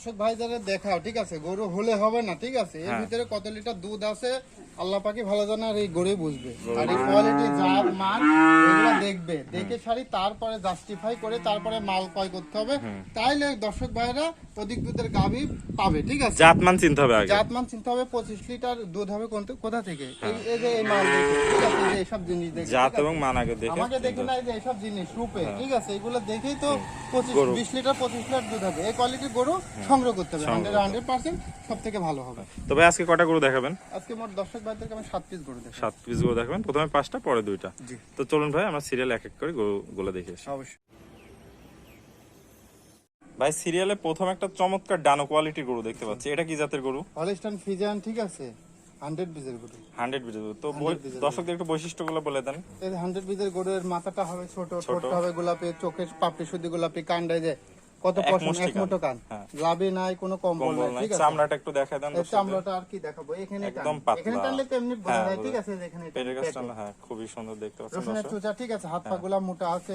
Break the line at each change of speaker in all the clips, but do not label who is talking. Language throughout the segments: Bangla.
দর্শক ভাইদের দেখাও ঠিক আছে? গরু হলে হবে না ঠিক আছে? এর
হ্যাঁ।
ভিতরে কত লিটার দুধ আছে আল্লাহ পাকি ভালো জানে আর এই গরু বুঝবে। আর এই কোয়ালিটি জাত মান এগুলো দেখবে। দেখে সারি তারপরে জাস্টিফাই করে তারপরে মাল ক্রয় করতে হবে। তাইলে দর্শক ভাইরা অধিক দুধের গাভী পাবে ঠিক আছে?
জাতমান চিনতে হবে আগে।
জাতমান চিন্তা হবে পঁচিশ লিটার দুধ হবে কোন- কোথা থেকে?
হ্যাঁ।
এই- যে এই মাল দেখে, ঠিক আছে? এই এইসব জিনিস দেখে
জাত এবং মান আগে দেখে।
আমাকে দেখে না এই যে এইসব জিনিস রূপে ঠিক আছে? এগুলো দেখেই তো পঁচিশ
গরু।
বিশ লিটার পঁচিশ লিটার দুধ হবে। এই কোয়ালিটির গরু সংগ্রহ করতে হবে হান্ড্রেড হান্ড্রেড পার্সেন্ট সব থেকে ভালো হবে।
তো ভাই আজকে কটা গরু দেখাবেন?
আজকে মোট দর্শক ভাইদেরকে আমি সাত পিস গরু দেবো
সাত পিস গরু দেখাবেন প্রথমে পাঁচটা পরে দুইটা।
জি।
তো চলুন ভাই আমরা সিরিয়াল এক এক করে গরু গুলো দেখে আসি।
অবশ্যই।
ভাই সিরিয়ালে প্রথম একটা চমৎকার ডানো কোয়ালিটির গরু দেখতে পাচ্ছি। এটা কি জাতের গরু?
হলিস্টান ফিজিয়ান ঠিক আছে? হান্ড্রেড পিসের গরু।
হান্ড্রেড বিজের গরু। তো
100
দর্শকদের একটু বৈশিষ্ট্যগুলো বলে দেন।
এই হান্ড্রেড পিসের গরুর মাথাটা হবে ছোট
ছোট।
হবে গোলাপি চোখের পাপড়ি শুদ্ধি গোলাপি কান্ডায় যে কত পশম এক মুঠো কান।
হ্যাঁ।
লাভে নাই কোনো কম্বল নাই ঠিক আছে?
চামড়াটা একটু দেখায় দেন
চামড়াটা আর কি দেখাবো? এখানে
একদম পাতলা।
এখানে টানলে তো এমনি বোঝা
হ্যাঁ,
যায় ঠিক আছে এখানে
পেটের হ্যাঁ খুবই সুন্দর দেখতে পাচ্ছেন
রসুনের চুচা ঠিক আছে হাত পা গুলা মোটা আছে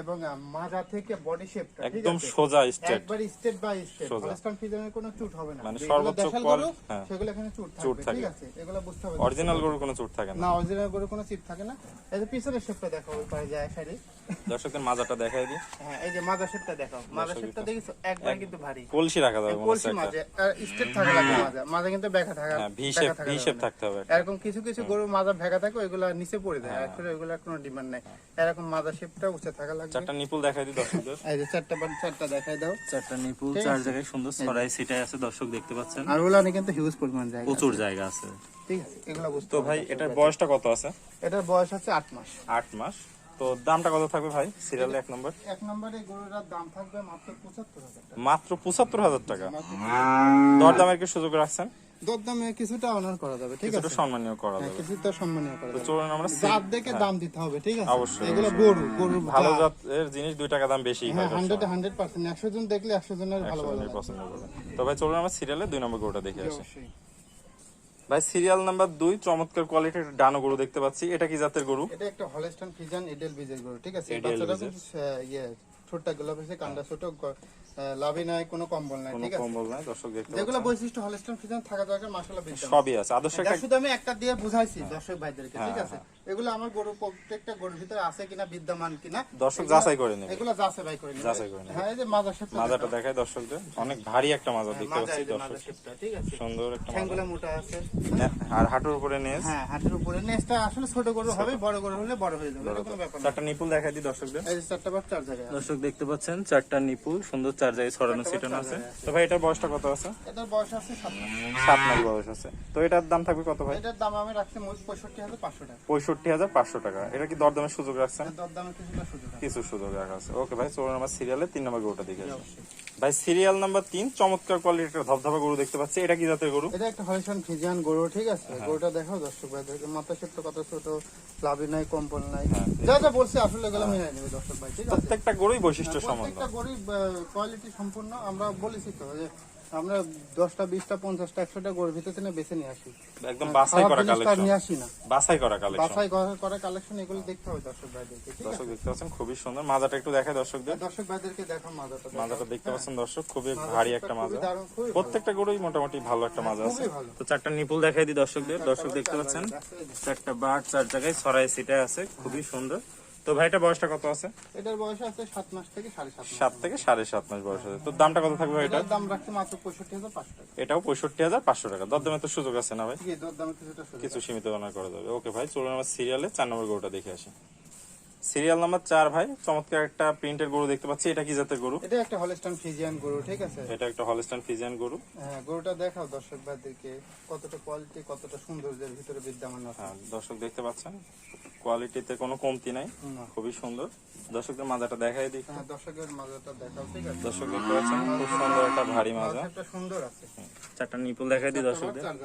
এবং মাজা থেকে বডি শেপটা
একদম সোজা
একবার বাই। হলস্টাইন ফ্রিজিয়ানের কোনো চুট হবে না।
মানে সর্বোচ্চ কোয়াল- হ্যাঁ।
সেগুলো এখানে চুট থাকবে ঠিক আছে? এগুলো বুঝতে হবে
অরিজিনাল গরুর কোনো চুট থাকে না।
না অরিজিনাল গরু কোনো চিপ থাকে না। এই যে পিছনের শেপটা দেখো ওই পাশে যায়
দর্শকদের মাজাটা দেখাই দিই।
হ্যাঁ এই যে মাজা শেপটা দেখো মাজা শেপটা দেখিস একবার কিন্তু ভারী।
কলসি রাখা যাবে
কলসি
একটা
স্টেপ থাকা লাগবে মাজা মাজা কিন্তু থাকা
হ্যাঁ ভি শেপ ভি শেপ থাকতে হবে
এরকম কিছু কিছু গরুর মাজা ভেগা থাকে ওইগুলা নিচে পড়ে যায়।
হ্যাঁ।
আসলে ওইগুলা কোনো ডিমান্ড নাই। এরকম মাজা শেপটা উঁচে থাকা লাগবে।
চারটা নিপুল দেখাই দিই দর্শকদের।
এই যে চারটা বার চারটা দেখাই দাও।
চারটা নিপুল চার জায়গায় সুন্দর ছড়াই সিটাই আছে দর্শক দেখতে পাচ্ছেন।
আর ওলানে কিন্তু হিউজ পরিমাণ জায়গা
প্রচুর জায়গা আছে।
ঠিক আছে এগুলা বুঝতে
তো ভাই এটার বয়সটা কত আছে?
এটার বয়স আছে আট মাস।
আট মাস। তো দামটা কত থাকবে ভাই? সিরিয়ালে এক নম্বর।
এক নম্বরে গরুটার দাম থাকবে মাত্র পঁচাত্তর হাজার টাকা।
মাত্র পঁচাত্তর হাজার টাকা। দরদামের কি সুযোগ রাখছেন?
দরদামে কিছুটা অনার করা যাবে ঠিক আছে?
সম্মানীয় করা
হ্যাঁ,
যাবে।
কিছুটা সম্মানীয় করা
তো
যাবে।
চলুন আমরা
জাত দেখে দাম দিতে হবে ঠিক আছে?
অবশ্যই,
এগুলো। গরু গরুর
ভালো জাতের জিনিস দুই টাকা দাম বেশি হয়
হ্যাঁ
সবসময়।
হান্ড্রেড হান্ড্রেড পার্সেন্ট একশো জন দেখলে একশো জনের ভালো ভালো
পছন্দ করবে তো ভাই চলুন আমরা সিরিয়ালে দুই নম্বর গরুটা দেখে আসি।
অবশ্যই।
ভাই সিরিয়াল নাম্বার দুই চমৎকার কোয়ালিটির ডানো গরু দেখতে পাচ্ছি। এটা কি জাতের গরু?
এটা একটা হলস্টাইন ফিজান এডেল বিজের গরু ঠিক আছে? বাচ্চাটা ইয়ে ছোটটা গোলাপ হয়েছে কান্ডা ছোট গ- নাই কোনো কম্বল নাই ঠিক আছে?
কম্বল নাই দর্শক দেখতে
যেগুলো বৈশিষ্ট্য হলস্টাইন ফিজান থাকা দরকার মাসালা বিদ্যমান
সবই আছে। আদর্শ একটা
শুধু আমি একটা দিয়ে বুঝাইছি দর্শক ভাইদেরকে ঠিক
হ্যাঁ,
আছে এগুলো আমার গরু প্রত্যেকটা গরুর ভিতরে আছে কিনা বিদ্যমান কিনা
দর্শক যাচাই করে নেবে।
এগুলো যাচাই ভাই করে নেবে।
যাচাই করে নেবে।
হ্যাঁ এই যে মাজা শেপটা
মাজাটা দেখায় দর্শকদের। অনেক ভারী একটা মাজা দেখতে পাচ্ছি দর্শক
ঠিক আছে?
সুন্দর একটা মাজা।
মোটা আছে।
আর হাঁটুর উপরে নেস
হ্যাঁ হাতের উপরে নেসটা আসলে ছোট গরু হবে বড় গরু হলে বড় হয়ে যাবে ব্যাপার না।
চারটা নিপুল দেখাই দিই দর্শকদের।
এই যে চারটা বার চার জায়গায়
দর্শক দেখতে পাচ্ছেন চারটা নিপুল সুন্দর চার জায়গায় ছড়ানো ছিটানো আছে। তো ভাই এটার বয়সটা কত আছে?
এটার বয়স আছে সাত মাস।
বয়স আছে। তো এটার দাম থাকবে কত ভাই?
এটার দাম আমি রাখছি মোট পঁয়ষট্টি হাজার পাঁচশো টাকা।
পঁয়ষট্টি হাজার পাঁচশো টাকা। এটা কি দরদামের সুযোগ রাখছেন
দরদামের কিছুটা সুযোগ
কিছু সুযোগ রাখা আছে। ওকে ভাই চোর নাম্বার সিরিয়ালে তিন নম্বর গোটা দিকে আসি। ভাই সিরিয়াল নাম্বার তিন চমৎকার কোয়ালিটির ধবধবা গরু দেখতে পাচ্ছি। এটা কি জাতের গরু?
এটা একটা হলিস্টান ফিজিয়ান গরু ঠিক আছে?
হ্যাঁ।
গরুটা দেখো দর্শক ভাইদেরকে মাথা সেট কত ছোট লাভি নাই কম্পল নাই।
হ্যাঁ,
যা যা বলছে আসলে গেলাম মিলাই নেবে দর্শক ভাই ঠিক আছে?
প্রত্যেকটা গরুই বৈশিষ্ট্য সমান
প্রত্যেকটা গরুই কোয়ালিটি সম্পূর্ণ আমরা বলেছি তো যে আমরা দশটা বিশটা পঞ্চাশটা একশোটা ভিতর থেকে বেছে নিয়ে আসি।
একদম বাছাই করা কালেকশন
নিয়ে আসি না।
বাছাই করা কালেকশন
বাছাই করা- কালেকশন এগুলো দেখতে হবে দর্শক ভাইদেরকে
দর্শক দেখতে পাচ্ছেন খুবই সুন্দর। মাজাটা একটু দেখায় দর্শকদের।
দর্শক ভাইদেরকে দেখো মাজাটা
মাজাটা দেখতে পাচ্ছেন দর্শক খুবই ভারী একটা মাজা। প্রত্যেকটা গরুই মোটামুটি ভালো একটা মাজা আছে। তো চারটা নিপুল দেখাই দিই দর্শকদের। দর্শক দেখতে পাচ্ছেন চারটা বাট চার জায়গায় ছড়াই সিটে আছে খুবই সুন্দর। তো ভাইটা বয়সটা কত আছে?
এটার বয়স আছে সাত মাস থেকে সাড়ে সাত মাস
সাত থেকে সাড়ে সাত মাস বয়স আছে। তো দামটা কত থাকবে ভাই এটার
দাম রাখছে মাত্র পঁয়ষট্টি হাজার পাঁচশো টাকা।
এটাও পঁয়ষট্টি হাজার পাঁচশো টাকা। দরদামে তো সুযোগ আছে না ভাই?
কিছুটা সুযোগ
কিছু সীমিত অনার করা যাবে। ওকে ভাই চলুন আমার সিরিয়ালে চার নম্বর গরুটা দেখে আসি। সিরিয়াল নাম্বার চার ভাই চমৎকার একটা প্রিন্টের গরু দেখতে পাচ্ছি। এটা কি জাতের গরু?
এটা একটা হলস্টান ফিজিয়ান গরু ঠিক আছে?
এটা একটা হলস্টান ফিজিয়ান গরু।
হ্যাঁ গরুটা দেখাও দর্শক ভাইদেরকে কতটা কোয়ালিটি কতটা সৌন্দর্যের ভিতরে বিদ্যমান আছে।
হ্যাঁ দর্শক দেখতে পাচ্ছেন। কোয়ালিটিতে কোনো কমতি নাই। খুবই সুন্দর। দর্শকদের মাজাটা দেখাই দিই।
হ্যাঁ দর্শকের মাজাটা দেখাও ঠিক আছে?
দর্শক দেখতে পাচ্ছেন খুব সুন্দর একটা ভারী মাজা।
একটা সুন্দর আছে।
চারটা নিপুল দেখাই দিই দর্শকদের।
চার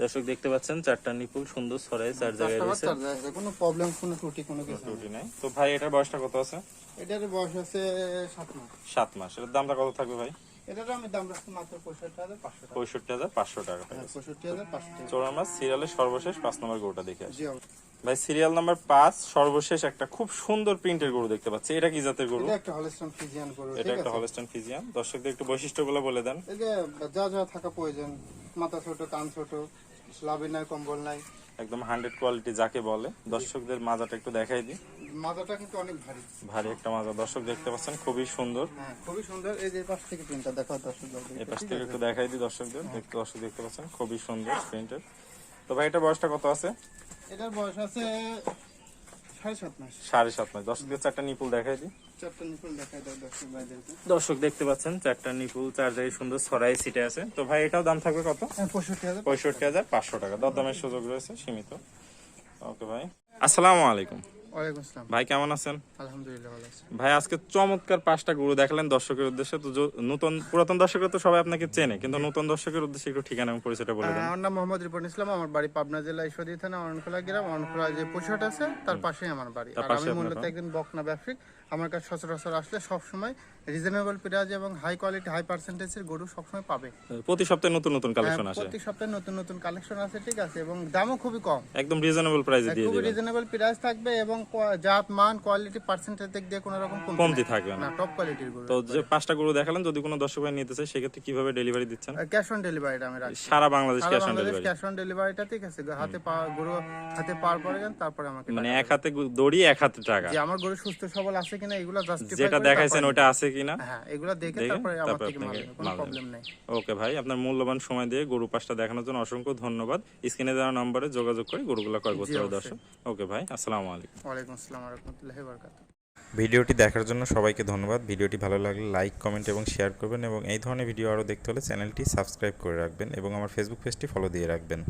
দর্শক দেখতে পাচ্ছেন চারটা নিপুল সুন্দর ছড়াই চার জায়গায় রয়েছে।
চার। কোনো প্রবলেম কোনো ত্রুটি কোনো কিছু
ত্রুটি নাই। তো ভাই এটার বয়সটা কত আছে?
এটার বয়স আছে সাত মাস।
সাত মাস। এটার দামটা কত থাকবে ভাই?
এটার আমি দাম রাখছি মাত্র পঁয়ষট্টি হাজার পাঁচশো টাকা।
পঁয়ষট্টি হাজার পাঁচশো টাকা।
হ্যাঁ, পঁয়ষট্টি হাজার পাঁচশো টাকা।
চলুন আমরা সিরিয়ালের সর্বশেষ পাঁচ নম্বর গোটা দেখে আসি। ভাই সিরিয়াল নাম্বার পাঁচ সর্বশেষ একটা খুব সুন্দর প্রিন্টের গরু দেখতে পাচ্ছি। এটা কি জাতের গরু?
এটা একটা হলস্টন ফিজিয়ান গরু
এটা একটা
আছে?
হলস্টাইন ফিজিয়ান দর্শকদের একটু বৈশিষ্ট্যগুলো বলে দেন।
এই যে যা যা থাকা প্রয়োজন মাথা ছোট কান ছোট লাভি নাই কম্বল নাই।
একদম হান্ড্রেড কোয়ালিটি যাকে বলে। দর্শকদের মাজাটা একটু দেখাই দিই।
মাথাটা কিন্তু অনেক ভারী।
ভারী একটা মাজা। দর্শক দেখতে পাচ্ছেন খুবই সুন্দর।
হ্যাঁ খুবই সুন্দর। এই যে পাশ থেকে প্রিন্টটা দেখো দর্শক
এই পাশ থেকে একটু দেখাই দিই দর্শকদের। দেখতে দর্শক দেখতে পাচ্ছেন খুবই সুন্দর প্রিন্টের তো ভাই এটা বয়সটা কত আছে?
এটার বয়স আছে সাড়ে সাত মাস।
সাড়ে সাত দর্শকদের চারটা নিপুল দেখাই দিই।
দর্শক
দেখতে পাচ্ছেন চারটা নিপুল চার জায়গায় সুন্দর ছড়াই সিটে আছে। তো ভাই এটাও দাম থাকবে কত?
হ্যাঁ পঁয়ষট্টি হাজার।
পঁয়ষট্টি হাজার পাঁচশো টাকা। দরদামের সুযোগ রয়েছে সীমিত। ওকে ভাই। আসসালামু আলাইকুম।
ওয়ালাইকুম আসসালাম।
ভাই কেমন আছেন?
আলহামদুলিল্লাহ ভালো আছি।
ভাই আজকে চমৎকার পাঁচটা গরু দেখালেন দর্শকের উদ্দেশ্যে। তো নতুন পুরাতন দর্শকের তো সবাই আপনাকে চেনে কিন্তু নতুন দর্শকের উদ্দেশ্যে একটু ঠিকানা এবং পরিচয়টা বলে দেন।
আমার নাম মোহাম্মদ রিপন ইসলাম আমার বাড়ি পাবনা জেলা ঈশ্বরদী থানা অরণখোলা গ্রাম। অরণখোলা যে পশুহাট আছে তার পাশেই আমার বাড়ি। আর আমি মূলত। একজন বকনা ব্যবসায়িক আমার কাছে সচরাচর আসলে সবসময় রিজনেবল প্রাইস এবং হাই কোয়ালিটি হাই পার্সেন্টেজের গরু সবসময় পাবে।
প্রতি সপ্তাহে নতুন নতুন কালেকশন
হ্যাঁ,
আসে।
প্রতি সপ্তাহে নতুন নতুন কালেকশন আছে ঠিক আছে এবং দামও খুবই কম।
একদম রিজনেবল প্রাইসে দিয়ে
খুবই রিজনেবল প্রাইস থাকবে এবং জাত মান কোয়ালিটি পার্সেন্টেজ দিক দিয়ে কোনো রকম
কমতি থাকবে না।
টপ কোয়ালিটির গরু
তো যে পাঁচটা গরু দেখালেন যদি কোনো দর্শক ভাই নিতে চায় সেক্ষেত্রে কীভাবে ডেলিভারি দিচ্ছেন?
ক্যাশ অন ডেলিভারিটা আমি রাখি
সারা Bangladesh cash on delivery
cash on ডেলিভারিটা ঠিক আছে হাতে পা গরু হাতে পার পরে যান তারপরে আমাকে
মানে এক হাতে দড়ি এক হাতে টাকা।
যে আমার গরু সুস্থ সবল আছে কিনা এগুলো জাস্টিফাই
যেটা দেখাইছেন ওটা আছে কিনা?
হ্যাঁ এগুলো দেখে তারপরে আমার থেকে মাল কোনো প্রবলেম নেই।
ওকে ভাই আপনার মূল্যবান সময় দিয়ে গরু পাঁচটা দেখানোর জন্য অসংখ্য ধন্যবাদ। স্ক্রিনে দেওয়া নম্বরে যোগাযোগ করে গরুগুলো ক্রয় করতে হবে দর্শক। ওকে ভাই আসসালামু আলাইকুম।
ওয়ালাইকুম আসসালাম রহমতুল্লাহি বারকাতুহ
ভিডিওটি দেখার জন্য সবাইকে ধন্যবাদ। ভিডিওটি ভালো লাগলে লাইক কমেন্ট এবং শেয়ার করবেন এবং এই ধরনের ভিডিও আরও দেখতে হলে চ্যানেলটি সাবস্ক্রাইব করে রাখবেন এবং আমার ফেসবুক পেজটি ফলো দিয়ে রাখবেন।